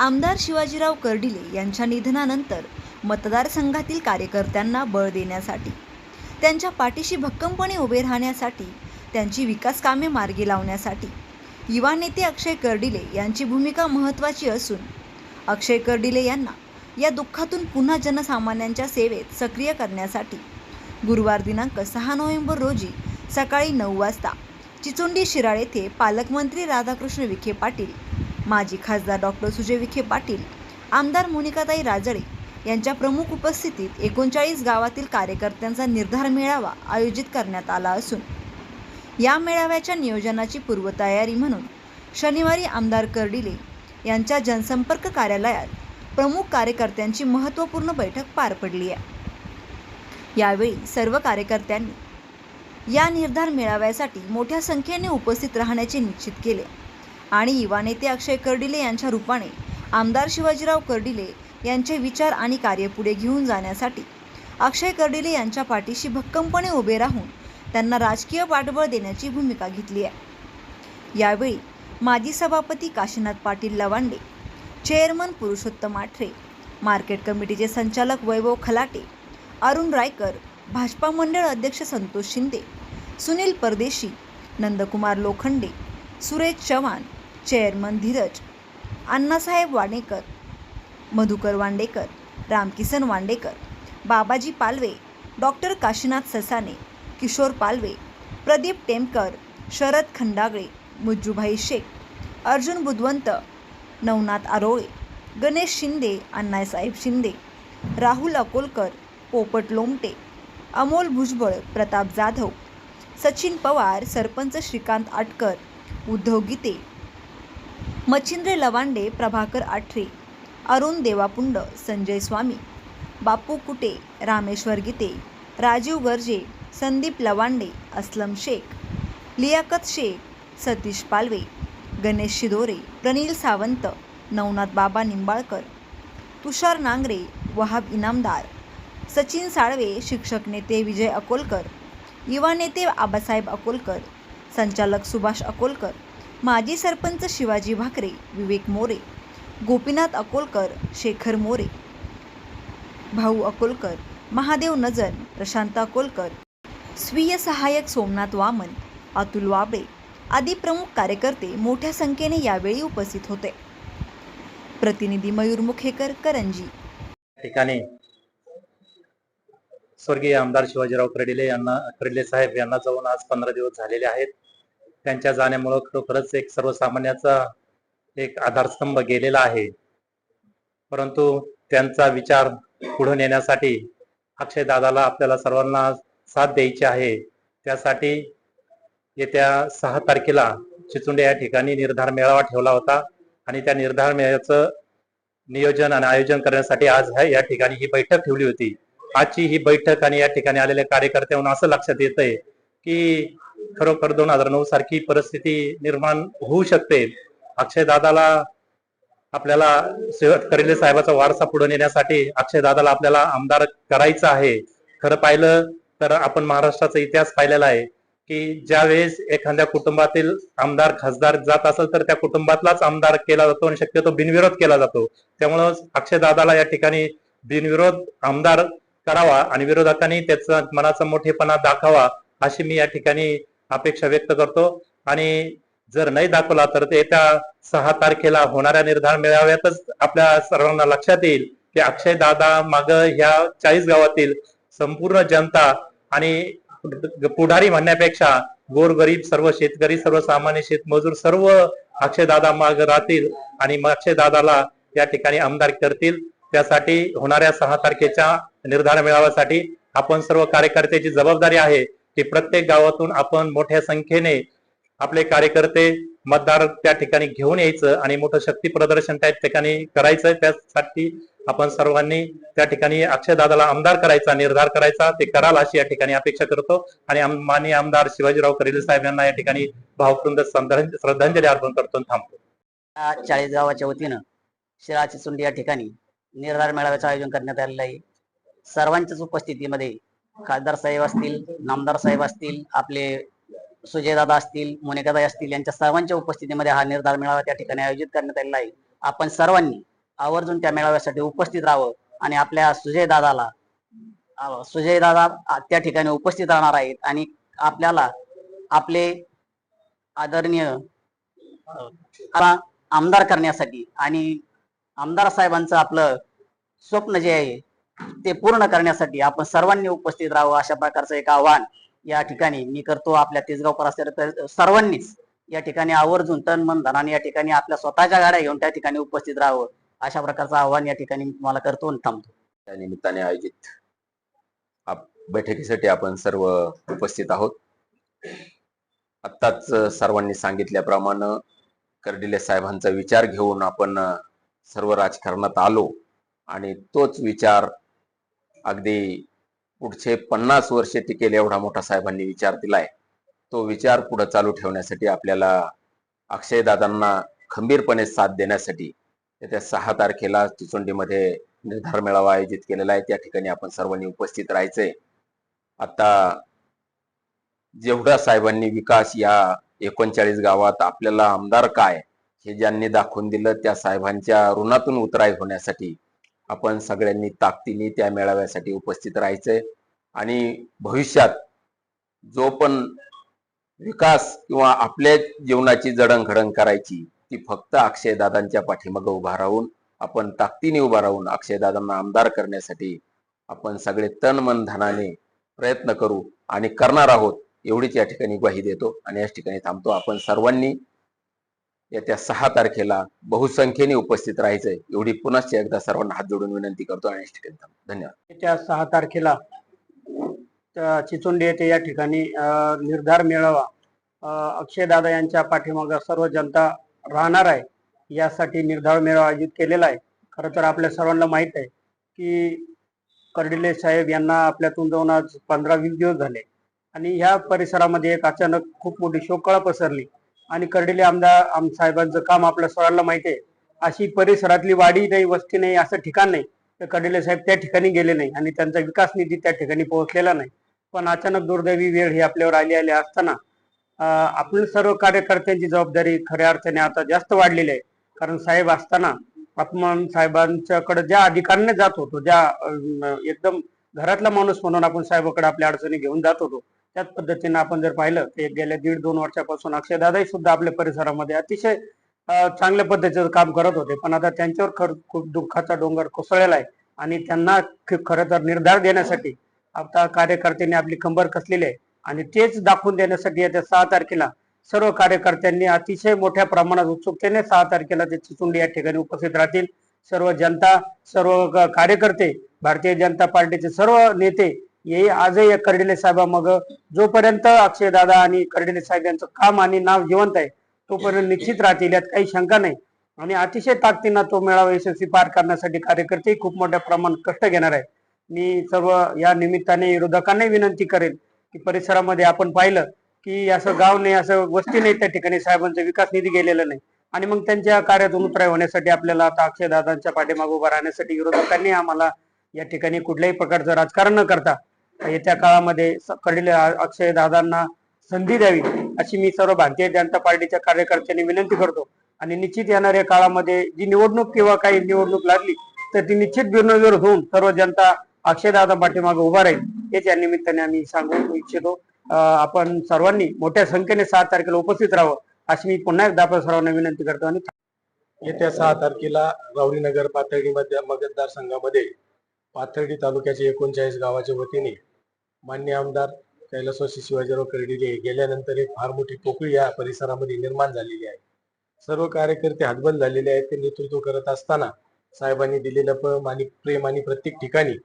आमदार शिवाजीराव कर्डिले यांच्या निधनानंतर मतदारसंघातील कार्यकर्त्यांना बळ देण्यासाठी त्यांच्या पाठीशी भक्कमपणे उभे राहण्यासाठी त्यांची विकास कामे मार्गी लावण्यासाठी युवा नेते अक्षय कर्डिले यांची भूमिका महत्त्वाची असून अक्षय कर्डिले यांना या दुःखातून पुन्हा जनसामान्यांच्या सेवेत सक्रिय करण्यासाठी गुरुवार दिनांक सहा नोव्हेंबर रोजी सकाळी नऊ वाजता चिचोंडी शिराळ येथे पालकमंत्री राधाकृष्ण विखे पाटील माजी खासदार डॉक्टर सुजय विखे पाटील आमदार मोनिकाताई राजळे यांच्या प्रमुख उपस्थितीत एकोणचाळीस गावातील कार्यकर्त्यांचा निर्धार मेळावा आयोजित करण्यात आला असून या मेळाव्याच्या नियोजनाची पूर्वतयारी म्हणून शनिवारी आमदार कर्डिले यांच्या जनसंपर्क कार्यालयात प्रमुख कार्यकर्त्यांची महत्त्वपूर्ण बैठक पार पडली आहे. यावेळी सर्व कार्यकर्त्यांनी या निर्धार मेळाव्यासाठी मोठ्या संख्येने उपस्थित राहण्याचे निश्चित केले. आणि युवा नेते अक्षय कर्डिले यांच्या रूपाने आमदार शिवाजीराव कर्डिले यांचे विचार आणि कार्य पुढे घेऊन जाण्यासाठी अक्षय कर्डिले यांच्या पाठीशी भक्कमपणे उभे राहून त्यांना राजकीय पाठबळ देण्याची भूमिका घेतली आहे. यावेळी माजी सभापती काशीनाथ पाटील लवांडे चेअरमन पुरुषोत्तम आठरे मार्केट कमिटीचे संचालक वैभव खलाटे अरुण रायकर भाजपा मंडळ अध्यक्ष संतोष शिंदे सुनील परदेशी नंदकुमार लोखंडे सुरेश चव्हाण चेअरमन धीरज अण्णासाहेब वाडेकर मधुकर वांडेकर रामकिसन वांडेकर बाबाजी पालवे डॉक्टर काशीनाथ ससाने किशोर पालवे प्रदीप टेमकर शरद खंडागळे मुज्जूभाई शेख अर्जुन बुधवंत नवनाथ आरोळे गणेश शिंदे अण्णासाहेब शिंदे राहुल अकोलकर पोपट लोमटे अमोल भुजबळ प्रताप जाधव सचिन पवार सरपंच श्रीकांत आटकर उद्धव गीते मच्छिंद्र लवांडे प्रभाकर आठरे अरुण देवापुंड संजय स्वामी बापू कुटे रामेश्वर गीते राजीव गर्जे संदीप लवांडे अस्लम शेख लियाकत शेख सतीश पालवे गणेश शिदोरे प्रनील सावंत नवनाथ बाबा निंबाळकर तुषार नांगरे वहाब इनामदार सचिन साळवे शिक्षक नेते विजय अकोलकर युवा नेते आबासाहेब अकोलकर संचालक सुभाष अकोलकर माजी सरपंच शिवाजी भाकरे विवेक मोरे गोपीनाथ अकोलकर शेखर मोरे भाऊ अकोलकर महादेव नजर प्रशांत अकोलकर स्वीय सहाय्यक सोमनाथ वामन अतुल वाबळे आदी प्रमुख कार्यकर्ते मोठ्या संख्येने यावेळी उपस्थित होते. प्रतिनिधी मयूर मुखेकर करंजी. ठिकाणी स्वर्गीय आमदार शिवाजीराव कर्डिले यांना कर्डिले साहेब यांना जाऊन आज पंधरा दिवस झालेले आहेत. त्यांच्या जाण्यामुळं खरोखरच एक सर्वसामान्याचा एक आधारस्तंभ गेलेला आहे. परंतु त्यांचा विचार पुढे नेण्यासाठी अक्षय दादाला आपल्याला सर्वांना साथ द्यायची आहे. त्यासाठी येत्या सहा तारखेला चिचुंडे या ठिकाणी निर्धार मेळावा ठेवला होता आणि त्या निर्धार मेळ्याचं नियोजन आणि आयोजन करण्यासाठी आज ह्या- या ठिकाणी ही बैठक ठेवली होती. आजची ही बैठक आणि या ठिकाणी आलेल्या कार्यकर्त्यांना असं लक्षात येत आहे की खरोखर दोन हजार नऊ सारखी परिस्थिती निर्माण होऊ शकते. अक्षय दादाला आपल्याला करेले साहेबाचा वारसा पुढे नेण्यासाठी अक्षय दादाला आपल्याला आमदार करायचं आहे. खरं पाहिलं तर आपण महाराष्ट्राचा इतिहास पाहिलेला आहे की ज्या वेळेस एखाद्या कुटुंबातील आमदार खासदार जात असेल तर त्या कुटुंबातलाच आमदार केला जातो आणि शक्यतो बिनविरोध केला जातो. त्यामुळं अक्षय दादाला या ठिकाणी बिनविरोध आमदार करावा आणि विरोधकांनी त्याचा मनाचा मोठेपणा दाखवा अशी मी या ठिकाणी अपेक्षा व्यक्त करतो. आणि जर नाही दाखवला तर ते येत्या सहा तारखेला होणाऱ्या निर्धार मेळाव्यातच आपल्या सर्वांना लक्षात येईल की अक्षय दादा माग ह्या चाळीस गावातील संपूर्ण जनता आणि पुढारी म्हणण्यापेक्षा गोरगरीब सर्व शेतकरी सर्वसामान्य शेतमजूर सर्व अक्षय दादा माग राहतील आणि अक्षय दादाला या ठिकाणी आमदार करतील. त्यासाठी होणाऱ्या सहा तारखेच्या निर्धार मेळाव्यासाठी आपण सर्व कार्यकर्त्याची जबाबदारी आहे. की प्रत्येक गावातून आपण मोठ्या संख्येने आपले कार्यकर्ते मतदार त्या ठिकाणी घेऊन यायचं आणि मोठं शक्ती प्रदर्शन त्या ठिकाणी करायचं त्यासाठी आपण सर्वांनी त्या ठिकाणी अक्षय दादाला आमदार करायचा निर्धार करायचा. ते कराल अशी या ठिकाणी अपेक्षा करतो. आणि माननीय आमदार शिवाजीराव करेले साहेब यांना या ठिकाणी भावपूर्ण श्रद्धांजली अर्पण करतो थांबतो. या चाळीस गावाच्या वतीनं शिराची सुंडी या ठिकाणी निर्धार मेळाव्याचं आयोजन करण्यात आलेलं आहे. सर्वांच्याच उपस्थितीमध्ये खासदार साहेब असतील नामदार साहेब असतील आपले सुजयदादा असतील मोनिकादाई असतील यांच्या सर्वांच्या उपस्थितीमध्ये हा निर्धार मेळावा त्या ठिकाणी आयोजित करण्यात आलेला आहे. आपण सर्वांनी आवर्जून त्या मेळाव्यासाठी उपस्थित राहावं आणि आपल्या सुजयदादाला सुजयदादा त्या ठिकाणी उपस्थित राहणार आहेत आणि आपल्याला आपले आदरणीय आमदार करण्यासाठी आणि आमदार साहेबांचं आपलं स्वप्न जे आहे ते पूर्ण करण्यासाठी आपण सर्वांनी उपस्थित राहावं अशा प्रकारचं एक आव्हान या ठिकाणी मी करतो आपल्या तेजगावकर असलेल्या तर सर्वांनीच. या ठिकाणी आवर्जून तन मन धनाने या ठिकाणी आपल्या स्वतःच्या गाड्या घेऊन त्या ठिकाणी उपस्थित राहावं. अशा प्रकारचं आव्हान या ठिकाणी मी तुम्हाला करतो आणि थांबतो. त्या निमित्ताने आयोजित आप- बैठकीसाठी आपण सर्व उपस्थित आहोत. आत्ताच सर्वांनी सांगितल्याप्रमाणे कर्डिले साहेबांचा विचार घेऊन आपण सर्व राजकारणात आलो आणि तोच विचार अगदी पुढचे पन्नास वर्षे टिकेल एवढा मोठा साहेबांनी विचार दिलाय. तो विचार पुढे चालू ठेवण्यासाठी आपल्याला अक्षयदादांना खंबीरपणे साथ देण्यासाठी येत्या सहा तारखेला चिचोंडीमध्ये निर्धार मेळावा आयोजित केलेला आहे. त्या ठिकाणी आपण सर्वांनी उपस्थित राहायचंय. आता जेवढा साहेबांनी विकास या एकोणचाळीस गावात आपल्याला आमदार काय हे ज्यांनी दाखवून दिलं त्या साहेबांच्या ऋणातून उतराई होण्यासाठी आपण सगळ्यांनी ताकदीने त्या मेळाव्यासाठी उपस्थित राहायचंय. आणि भविष्यात जो पण विकास किंवा आपल्या जीवनाची जडणघडण करायची ती फक्त अक्षयदादांच्या पाठीमागं उभा राहून आपण ताकदीने उभा राहून अक्षयदादांना आमदार करण्यासाठी आपण सगळे तन मन धनाने प्रयत्न करू आणि करणार आहोत एवढीच या ठिकाणी ग्वाही देतो. आणि याच ठिकाणी थांबतो आपण सर्वांनी. येत्या सहा तारखेला बहुसंख्येने उपस्थित राहायचंय. एवढी पुन्हा एकदा सर्वांना हात जोडून विनंती करतो आणि धन्यवाद. येत्या सहा तारखेला चिचुंडी चिचोंडी येथे या ठिकाणी निर्धार मेळावा अक्षयदादा यांच्या पाठीमागं सर्व जनता राहणार आहे. यासाठी निर्धार मेळावा आयोजित केलेला आहे. खरं तर आपल्या सर्वांना माहीत आहे की कर्डिले साहेब यांना आपल्यातून जाऊन आज पंधरा वीस दिवस झाले. आणि ह्या परिसरामध्ये एक अचानक खूप मोठी शोककळा पसरली. आणि कर्डिले आमदार आम साहेबांचं काम आपल्या सर्वांना माहिती आहे. अशी परिसरातली वाडी नाही वस्ती नाही असं ठिकाण नाही. तर कर्डिले साहेब त्या ठिकाणी गेले नाही आणि त्यांचा विकास निधी त्या ठिकाणी पोहोचलेला नाही. पण अचानक दुर्दैवी वेळ ही आपल्यावर आली आली असताना आपण सर्व कार्यकर्त्यांची जबाबदारी खऱ्या अर्थाने आता जास्त वाढलेली आहे. कारण साहेब असताना आपण साहेबांच्याकडे ज्या अधिकाराने जात होतो ज्या एकदम घरातला माणूस म्हणून आपण साहेबाकडे आपल्या अडचणी घेऊन जात होतो त्याच पद्धतीने आपण जर पाहिलं की गेल्या दीड दोन वर्षापासून अक्षयदादाही सुद्धा आपल्या परिसरामध्ये अतिशय चांगल्या पद्धतीचं काम करत होते. पण आता त्यांच्यावर खर खूप दुःखाचा डोंगर कोसळलेला आहे. आणि त्यांना खरं तर निर्धार देण्यासाठी आता कार्यकर्त्यांनी आपली कंबर कसलेली आहे. आणि तेच दाखवून देण्यासाठी येत्या सहा तारखेला सर्व कार्यकर्त्यांनी अतिशय मोठ्या प्रमाणात उत्सुकतेने सहा तारखेला ते चिचुंडी या ठिकाणी उपस्थित राहतील. सर्व जनता सर्व कार्यकर्ते भारतीय जनता पार्टीचे सर्व नेते हे आजही कर्डिले साहेबामग जोपर्यंत अक्षयदादा आणि कर्डिले साहेब यांचं काम आणि नाव जिवंत आहे तोपर्यंत निश्चित राहतील यात काही शंका नाही. आणि अतिशय ताकदीनं तो मेळावा यशस्वी पार करण्यासाठी कार्यकर्ते खूप मोठ्या प्रमाणात कष्ट घेणार आहे. मी सर्व या निमित्ताने विरोधकांनाही विनंती करेन की परिसरामध्ये आपण पाहिलं की असं गाव नाही असं वस्ती नाही त्या ठिकाणी साहेबांचा विकास निधी गेलेला नाही. आणि मग त्यांच्या कार्यातून उतराय होण्यासाठी आपल्याला आता अक्षयदादांच्या पाठीमागे उभं राहण्यासाठी विरोधकांनी आम्हाला या ठिकाणी कुठल्याही प्रकारचं राजकारण न करता येत्या काळामध्ये कडील अक्षय दादांना संधी द्यावी अशी मी सर्व भारतीय जनता पार्टीच्या कार्यकर्त्यांनी विनंती करतो. आणि निश्चित येणाऱ्या काळामध्ये जी निवडणूक किंवा काही निवडणूक लागली तर ती निश्चित बिनविरोध होऊन सर्व जनता अक्षयदादा पाठीमागे उभा राहील हेच या निमित्ताने आम्ही सांगू इच्छितो. आपण सर्वांनी मोठ्या संख्येने सहा तारखेला उपस्थित राहावं अशी मी पुन्हा एकदा आपल्या सर्वांना विनंती करतो आणि येत्या सहा तारखेला रावडी पाथर्डी मध्ये मतदारसंघामध्ये पाथर्डी तालुक्याच्या एकोणचाळीस गावाच्या वतीने मान्य आमदार कैलासवासी शिवाजीराव कर्डिले गेल्यानंतर एक फार मोठी पोकळी या परिसरामध्ये निर्माण झालेली आहे. सर्व कार्यकर्ते हातबंद झालेले आहेत. ते नेतृत्व करत असताना साहेबांनी दिलेलं प्रेम आणि प्रेम आणि प्रत्येक ठिकाणी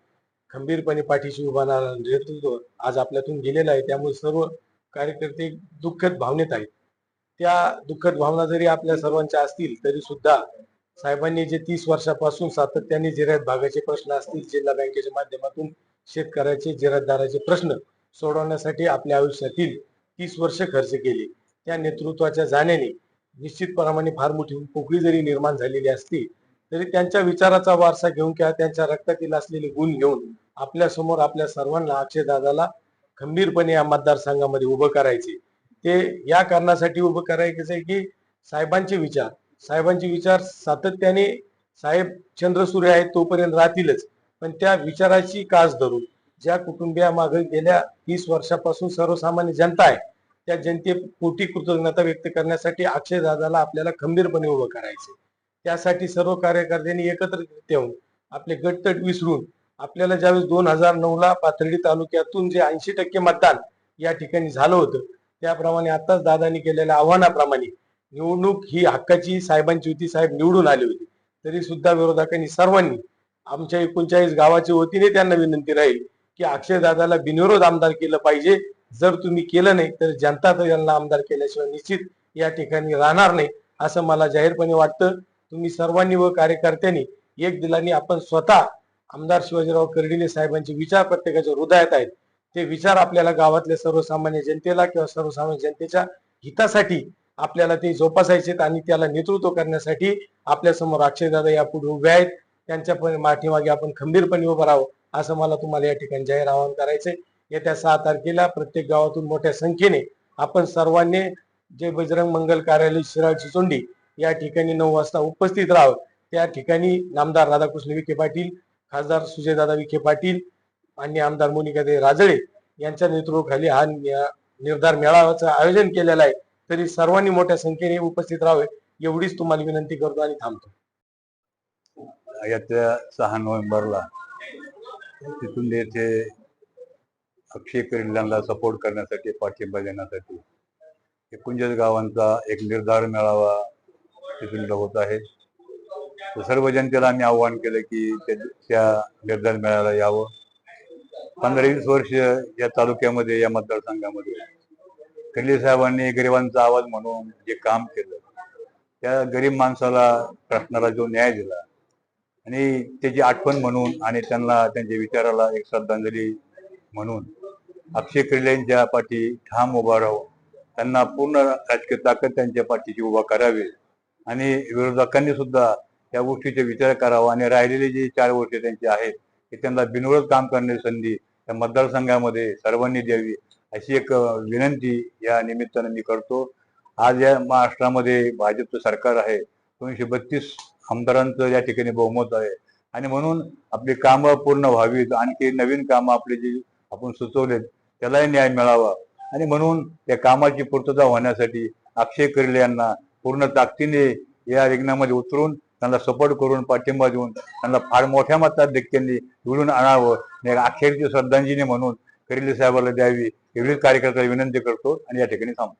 खंबीरपणे पाठीशी उभा नेतृत्व आज आपल्यातून गेलेलं आहे. त्यामुळे सर्व कार्यकर्ते दुःखद भावनेत आहेत. त्या दुःखद भावना जरी आपल्या सर्वांच्या असतील तरी सुद्धा साहेबांनी जे तीस वर्षापासून सातत्याने जिरायत भागाचे प्रश्न असतील जिल्हा बँकेच्या माध्यमातून शेतकऱ्याचे जिरायतदाराचे प्रश्न सोडवण्यासाठी आपल्या आयुष्यातील तीस वर्ष खर्च केले. त्या नेतृत्वाच्या जाण्याने निश्चितप्रमाणे फार मोठी पोकळी जरी निर्माण झालेली असती तरी त्यांच्या विचाराचा वारसा घेऊन किंवा त्यांच्या रक्तातील असलेले गुण घेऊन आपल्यासमोर आपल्या सर्वांना अक्षयदादाला खंबीरपणे या मतदारसंघामध्ये उभं करायचे. ते या कारणासाठी उभं करायचं आहे की साहेबांचे विचार. साहेबांचे विचार सातत्याने साहेब चंद्रसूर्य आहेत तोपर्यंत राहतीलच. पण त्या विचाराची कास धरून ज्या कुटुंबियामागे गेल्या तीस वर्षापासून सर्वसामान्य जनता आहे त्या जनते पोटी कृतज्ञता व्यक्त करण्यासाठी अक्षय दादाला आपल्याला खंबीरपणे उभं करायचे त्यासाठी सर्व कार्यकर्त्यांनी एकत्रित येऊन आपले गटतट विसरून आपल्याला ज्यावेळेस दोन हजार नऊ ला पाथर्डी तालुक्यातून जे ऐंशी टक्के मतदान या ठिकाणी झालं होतं त्याप्रमाणे आताच दादानी केलेल्या आव्हानाप्रमाणे निवडणूक ही हक्काची साहेबांची होती साहेब निवडून आली होती. तरी सुद्धा विरोधकांनी सर्वांनी आमच्या एकोणचाळीस गावाच्या वतीने त्यांना विनंती राहील की अक्षयदादाला बिनविरोध आमदार केलं पाहिजे. जर तुम्ही केलं नाही तर जनता तर यांना आमदार केल्याशिवाय निश्चित या ठिकाणी राहणार नाही असं मला जाहीरपणे वाटतं. तुम्ही सर्वांनी व कार्यकर्त्यांनी एक दिलाने आपण स्वतः आमदार शिवाजीराव कर्डिले साहेबांचे विचार प्रत्येकाच्या हृदयात आहेत. ते विचार आपल्याला गावातल्या सर्वसामान्य जनतेला किंवा सर्वसामान्य जनतेच्या हितासाठी आपल्याला ते जोपासायचे आणि त्याला नेतृत्व करण्यासाठी आपल्यासमोर अक्षयदादा यापुढे उभे आहेत. त्यांच्या पण आपण खंबीरपणे उभं राहावं असं मला तुम्हाला या ठिकाणी जाहीर आवाहन करायचंय. येत्या सहा तारखेला प्रत्येक गावातून मोठ्या संख्येने आपण सर्वांनी जे बजरंग मंगल कार्यालय शिराळची चोंडी या ठिकाणी नऊ वाजता उपस्थित राहावं. त्या ठिकाणी नामदार राधाकृष्ण विखे पाटील खासदार सुजयदादा विखे पाटील आणि आमदार मोनिकादेवी राजळे यांच्या नेतृत्वाखाली हा निर्धार मेळाव्याचं आयोजन केलेलं आहे. तरी सर्वांनी मोठ्या संख्येने उपस्थित राहावे एवढीच तुम्हाला विनंती करतो आणि थांबतो. येत्या सहा नोव्हेंबरला तिथून येथे अक्षय किल्ल्यांना सपोर्ट करण्यासाठी पाठिंबा देण्यासाठी एकोणचाळीस गावांचा एक निर्धार मेळावा तिथून होत आहे. सर्व जनतेला आम्ही आव्हान केलं की त्या निर्धार मेळाव्याला यावं. पंधरा वीस वर्ष या तालुक्यामध्ये या मतदारसंघामध्ये. कर्ले साहेबांनी गरिबांचा आवाज म्हणून जे काम केलं त्या गरीब माणसाला प्रश्नाला जो न्याय दिला आणि त्याची आठवण म्हणून आणि त्यांना त्यांच्या विचाराला एक श्रद्धांजली म्हणून अक्षय किल्ल्यांच्या पाठी ठाम उभा राहावं त्यांना पूर्ण राजकीय ताकद त्यांच्या पाठीशी उभा करावी आणि विरोधकांनी सुद्धा या गोष्टीचा विचार करावा आणि राहिलेले जे चार वर्ष त्यांचे आहेत ते त्यांना बिनविरोध काम करण्याची संधी त्या मतदारसंघामध्ये सर्वांनी द्यावी अशी एक विनंती या निमित्तानं मी करतो. आज या महाराष्ट्रामध्ये भाजपचं सरकार आहे दोनशे बत्तीस आमदारांचं या ठिकाणी बहुमत आहे. आणि म्हणून आपली कामं पूर्ण व्हावीत. आणखी नवीन कामं आपली जी आपण सुचवलेत त्यालाही न्याय मिळावा. आणि म्हणून त्या कामाची पूर्तता होण्यासाठी अक्षय किर्ले यांना पूर्ण ताकदीने या रिंगणामध्ये उतरून त्यांना सपोर्ट करून पाठिंबा देऊन त्यांना फार मोठ्या मताधिक्यांनी निवडून आणावं. अखेरची श्रद्धांजली म्हणून करिले साहेबाला द्यावी एवढीच कार्यकर्त्याला विनंती करतो आणि या ठिकाणी थांबतो.